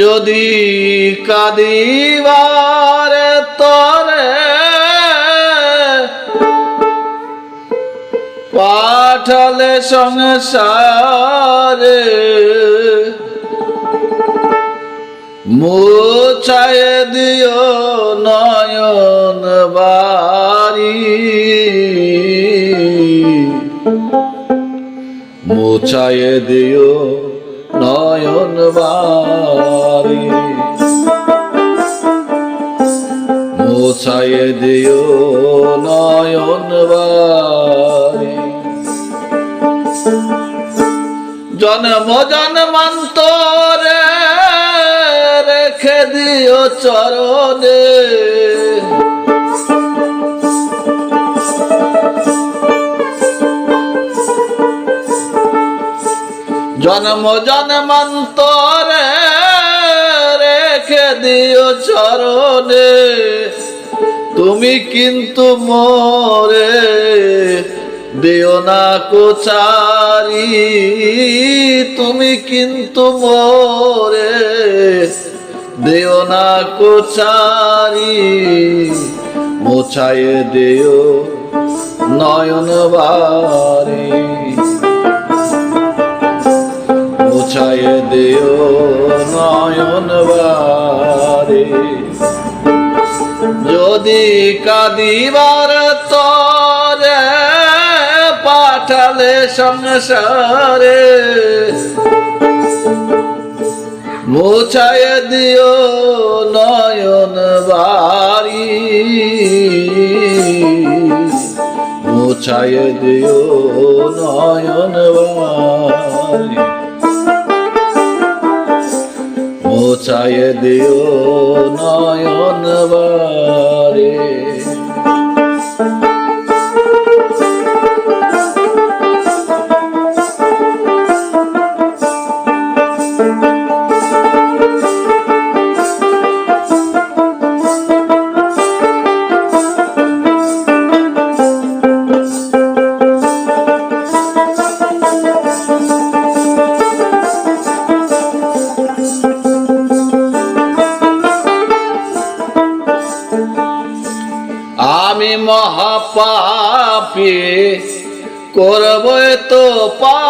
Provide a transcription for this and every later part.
যদি কাদিবার তরে পাঠালে সংসারে মুছায় দিও নয়ন বাড়ি। মুছায় দিও নয়ন বাড়ি। মুছায় দিও নয়ন বাড়ি। জন্ম জন্মান্তরে রেখে দিও চরণে। জন্ম জন্মান্তরে রেখে দিও চরণে। তুমি কিন্তু মোরে দিও না কোচারি। তুমি কিন্তু মোরে দিও না কোচারি, মোছায়ে দিও নয়ন বাড়ি মুছায় দিও নয়ন বারে। যদি কাদিবার তরে পাঠালে সংসারে মুছায় দিও নয়ন বাড়ি। মুছায় দিও নয়ন বাড়ি। মোছায় দিও নয়ন বারে মহাপাপি করব তো পাপ।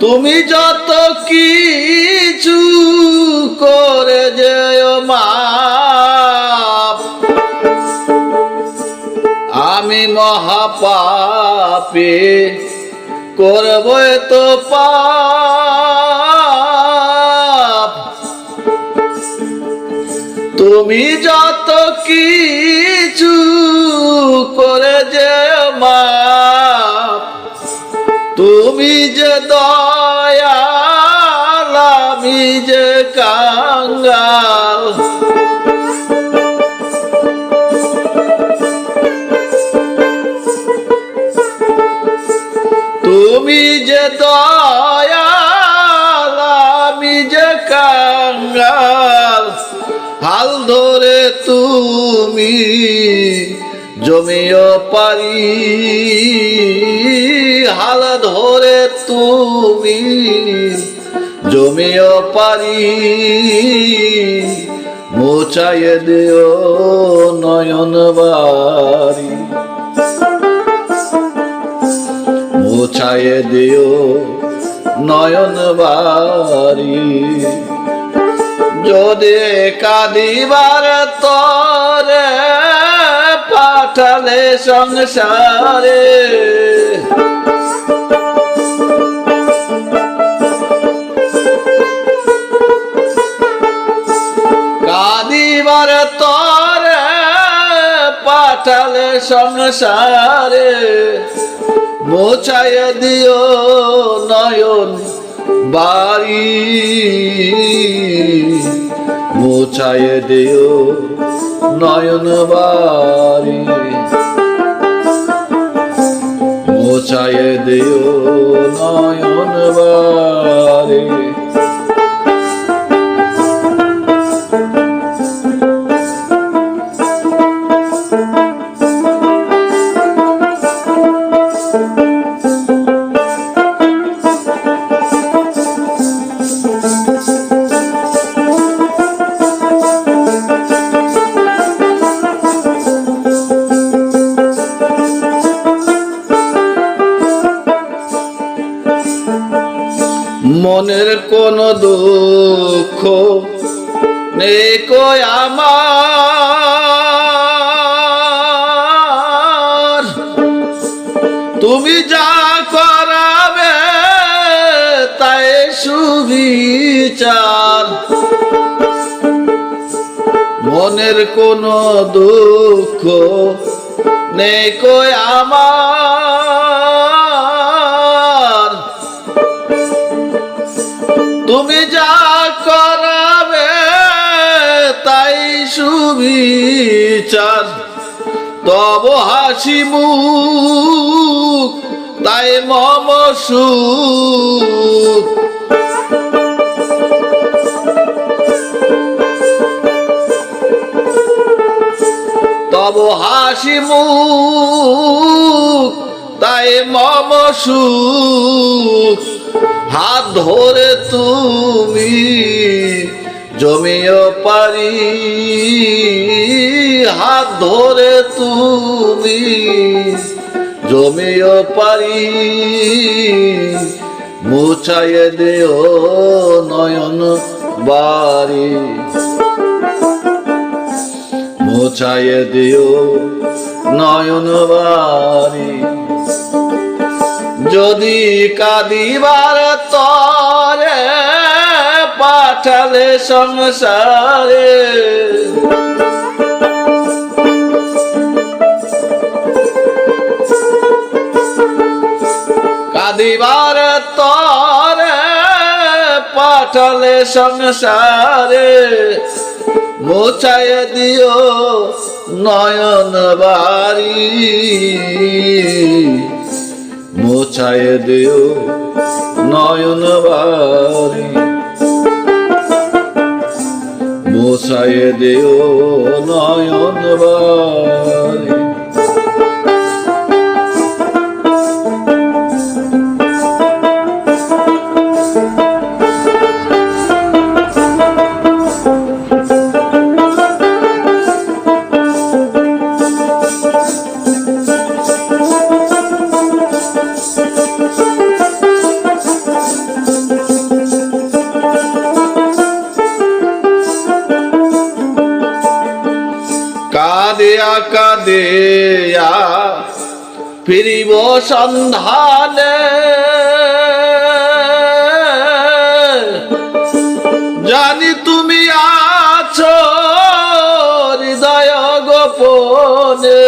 তুমি যত কিছু করে যেও মাপ। আমি মহাপাপে করব তো পাপ। তুমি যত কিছু করে যে মাপ, তুমি যে দয়াল যে কাঙ্গাল। তুমি যে দয়াল যে কাঙ্গাল। হাল ধরে তুমি জমিও পারি, হাল ধরে তুমি জমিও পারি, মোচায় দিও নয়ন বাড়ি। মোছায় দিও নয়ন বাড়ি। যদি কাদিবার তরে পাঠালে সংসারে। কাদিবার তরে পাঠালে সংসারে। মোছায় দিও নয়ন বাড়ি মোছায় দেও নয়ন বাড়ি। মোছায় দেও নয়ন বাড়ি। তুমি যা করাবে তাই সুবিচার। মনের কোন দুঃখ নেই কই আমার। তুমি যা করাবে তাই সুবিচার। তব হাসি মুখ তাই মম সুখ। তব হাসি মুখ, তাই মম সুখ। হাত ধরে তুমি জমিও পারি, হাত ধরে তুমি জমিও পারি মুছাইয়ে দেও নয়ন বাড়ি। মুছাইয়ে দিও নয়ন বাড়ি। যদি কাদিবার তরে পাঠালে সংসারে কাদিবার তরে পাঠালে সংসারে। মোছায় দিও নয়ন বাড়ি। মোছায় দিও নয়ন বাড়ি। মোছায় দিও নয়ন বাড়ি। ফিরিব সন্ধানে। জানি তুমি আছো হৃদয় গোপনে।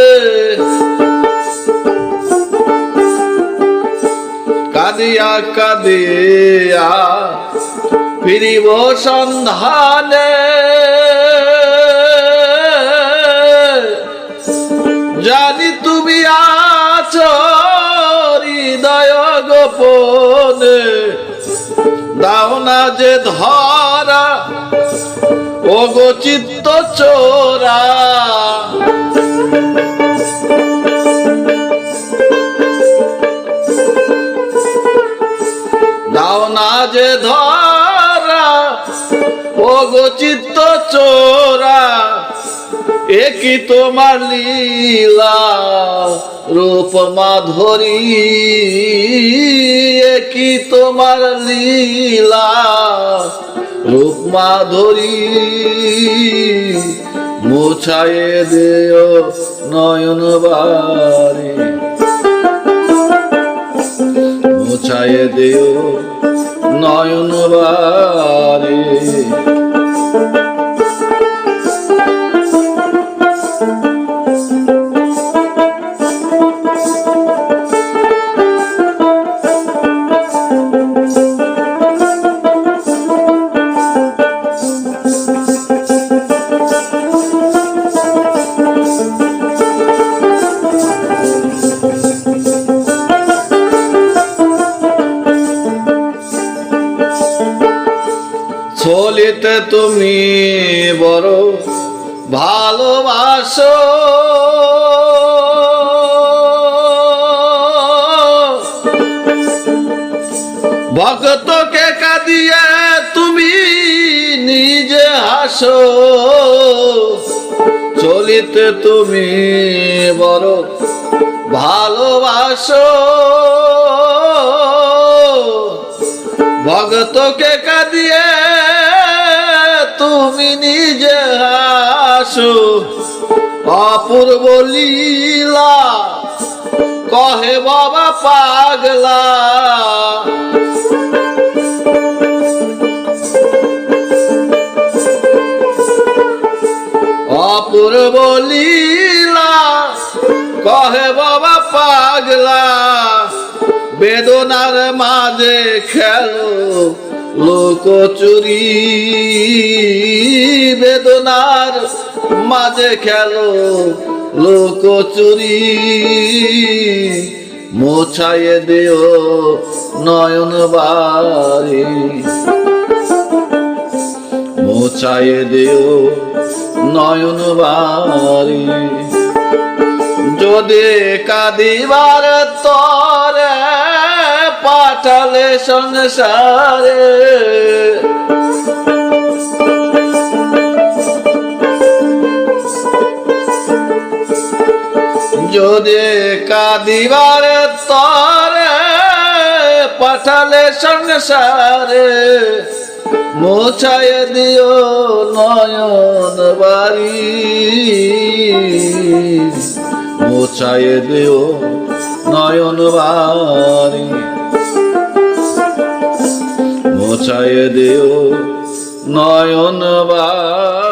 কাঁদিয়া কাঁদিয়া ফিরিব সন্ধানে। গোপনে দাও না যে ধরা ও গো চিত্ত চোরা। দাও না যে ধরা ও গো চিত্ত চোরা। একই তোমার লীলা, রূপ মাধুরী, একই তোমার লীলা, রূপ মাধুরী। মুছায়ে দেও নয়ন বাড়ি মুছায়ে দেও নয়ন বাড়ি ভক্তকে কাঁদিয়ে তুমি নিজে হাসো। চলিতে তুমি বড় ভালোবাসো। ভক্তকে কাঁদিয়ে তুমি নিজে হাসো। অপূর্ব লীলা কহে বাবা পাগলা। অপূর্ব লীলা কহে বাবা পাগলা। বেদনার মাঝে খেলো লোক চুরি। বেদনার মাঝে খেলো লোক চুরি মোছাইয়ে দিও নয়ন বাড়ি। মোছাইয়ে দিও নয়ন বাড়ি। যদি কাদিবার তরে পাঠালে সংসারে যদি কাদিবার তরে পাঠালে সংসারে, মোছায় দিও নয়ন বাড়ি। মোছায় দিও নয়ন বাড়ি। মোছায় দিও নয়ন বাড়ি।